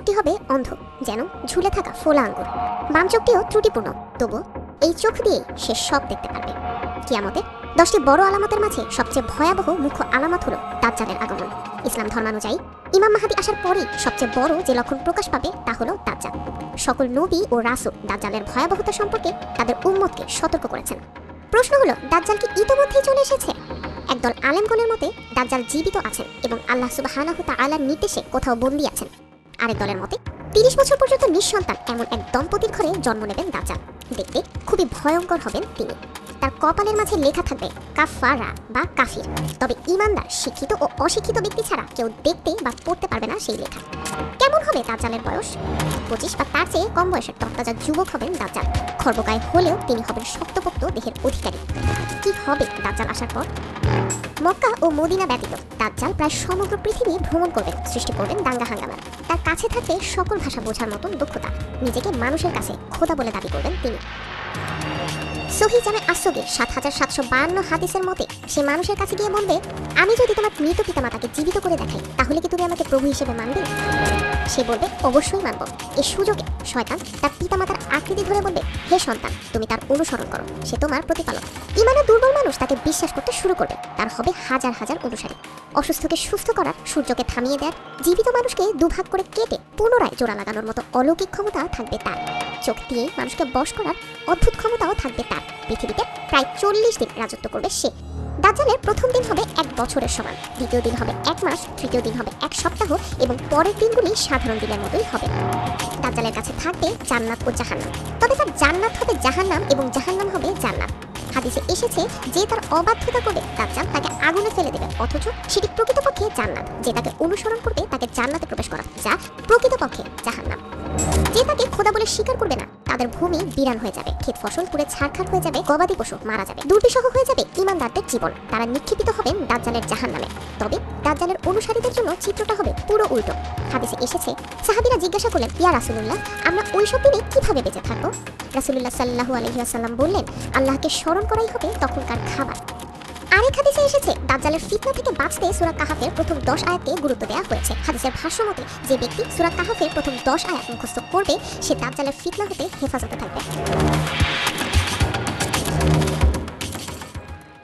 চোখটি হবে অন্ধ, যেন ঝুলে থাকা ফোলা আঙ্গুর বাম চোখটিও ত্রুটিপূর্ণ, তবু এই চোখ দিয়ে সে সব দেখতে পারবে। কিয়ামতে দশটি বড় আলামতের মাঝে সবচেয়ে ভয়াবহ মুখ্য আলামত হলো দাজ্জালের আগমন। ইসলাম ধর্মানুযায়ী ইমাম মাহাদি আসার পরেই সবচেয়ে বড় যে লক্ষণ প্রকাশ পাবে তা হলো দাজ্জাল। সকল নবী ও রাসূল দাজ্জালের ভয়াবহতা সম্পর্কে তাদের উম্মতকে সতর্ক করেছেন। প্রশ্ন হলো, দাজ্জাল কি ইতোমধ্যেই চলে এসেছে? একদল আলেমগণের মতে দাজ্জাল জীবিত আছেন এবং আল্লাহ সুবহানাহু তাআলার নির্দেশে কোথাও বন্দী আছেন। আরেক দলের মতে, তিরিশ বছর পর্যন্ত নিঃসন্তান এমন এক দম্পতির ঘরে জন্ম নেবেন দাজ্জাল দেখতে খুবই ভয়ঙ্কর হবেন তিনি। তার কপালের মাঝে লেখা থাকবে কাফারা বা কাফির। তবে ইমানদার, শিক্ষিত ও অশিক্ষিত ব্যক্তি ছাড়া কেউ দেখতে বা পড়তে পারবে না সেই লেখা। কেমন হবে দাজ্জালের বয়স? পঁচিশ বা তার চেয়ে কম বয়সের তত্তাজা যুবক হবেন দাজ্জাল। খর্বকায় হলেও তিনি হবেন শক্তপোক্ত দেহের অধিকারী। কি হবে দাজ্জাল আসার পর? মক্কা ও মদিনা ব্যতীত দাজ্জাল প্রায় সমগ্র পৃথিবী ভ্রমণ করবেন, সৃষ্টি করবেন দাঙ্গা হাঙ্গামা। তার কাছে থাকবে সকল ভাষা বোঝার মতন দক্ষতা। নিজেকে মানুষের কাছে খোদা বলে দাবি করবেন তিনি। সহি জামে আসবে সাত হাজার সাতশো বান্ন হাদিসের মতে, সে মানুষের কাছে গিয়ে বলবে, আমি যদি তোমার মৃত পিতামাতাকে জীবিত করে দেখাই, তাহলে কি তুমি আমাকে প্রভু হিসেবে মানবে? সে বলবে, অবশ্যই মানব। এ সুযোগে শয়তান তার পিতামাতার আকৃতি ধরে বলবে হে সন্তান, তুমি তার অনুসরণ করো, সে তোমার প্রতিপালক। ইমানে দুর্বল মানুষ তাকে বিশ্বাস করতে শুরু করবে। তার হবে হাজার হাজার অনুসারী। অসুস্থকে সুস্থ করার, সূর্যকে থামিয়ে দেওয়ার জীবিত মানুষকে দুভাগ করে কেটে পুনরায় জোড়া লাগানোর মতো অলৌকিক ক্ষমতা থাকবে তার। চোখ দিয়ে মানুষকে বশ করার অদ্ভুত ক্ষমতাও থাকবে তার। পৃথিবীতে প্রায় চল্লিশ দিন রাজত্ব করবে সে। দাজ্জালের প্রথম দিন হবে এক বছরের সমান, দ্বিতীয় দিন হবে এক মাস, তৃতীয় দিন হবে এক সপ্তাহ এবং পরের দিনগুলি সাধারণ দিনের মতোই হবে। দাজ্জালের কাছে থাকবে জান্নাত ও জাহান্নাম। তবে তার জান্নাত হবে জাহান্নাম এবং জাহান্নাম হবে জান্নাত। হাদিসে এসেছে যে তার অবাধ্যতা করবে দাজ্জাল, তাকে আগুনে ফেলে দেবে, অথচ সেটি প্রকৃতপক্ষে জান্নাত। যে তাকে অনুসরণ করবে তাকে জান্নাতে প্রবেশ করা, যা প্রকৃতপক্ষে জাহান্নাম। যে তাকে খোদা বলে স্বীকার করবে না তাদের ভূমি বিরান হয়ে যাবে। ক্ষেত ফসল পুরে ছাড়খাড় হয়ে যাবে, গবাদি পশু মারা যাবে। দুর্বিষহ হয়ে যাবে ইমানদারদের জীবন। তারা নিক্ষেপিত হবেন দাজ্জালের জাহান নামে তবে দাজ্জালের অনুসারীদের জন্য চিত্রটা হবে পুরো উল্টো। হাদিসে এসেছে, সাহাবিরা জিজ্ঞাসা করলেন, ইয়া রাসূলুল্লাহ, আমরা ওইসব দিনে কীভাবে বেঁচে থাকব? রাসূলুল্লাহ সাল্লাল্লাহু আলাইহি ওয়াসাল্লাম বললেন, আল্লাহকে স্মরণ করাই হবে তখনকার খাবার। হাদিসে এসেছে। দাজ্জালের ফিতনা থেকে বাঁচতে সূরা কাহাফের প্রথম 10 আয়াতে গুরুত্ব দেওয়া হয়েছে। হাদিসের ভাষ্য মতে, যে ব্যক্তি সূরা কাহাফের প্রথম 10 আয়াত মুখস্থ করবে, সে দাজ্জালের ফিতনা হতে হেফাজতে থাকবে।